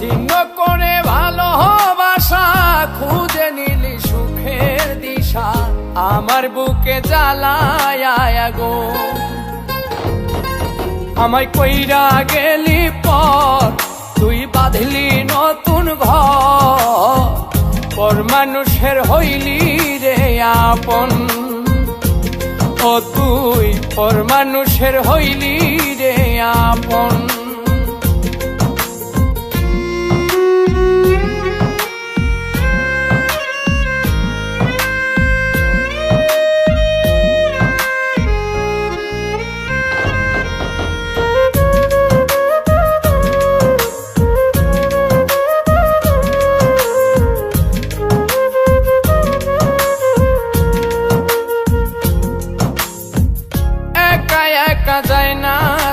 ছিন্ন করে ভালোবাসা খুঁজে নিলি সুখের দিশা, আমার বুকে জ্বালায় গো আমায় কইরা গেলি পর তুই বাঁধলি নতুন ঘর। মানুষের হইলি রে আপন। ও তুই, পর মানুষের হইলি রে আপন।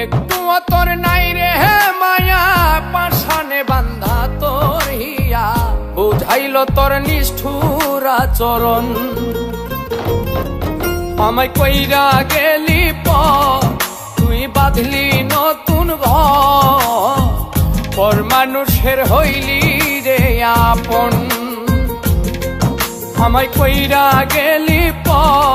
একটু তোর নাই রে হে মায়া পাশানে বান্ধা তোর হিয়া। বুঝাইল তোর নিষ্ঠুর আচরণ। আমায় কইরা গেলি পর তুই বাঁধলি নতুন পর মানুষের হইলি রে আপন। আমায় কইরা গেলি পর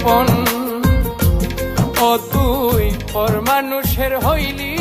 আপন ও তুই পর মানুষের হইলি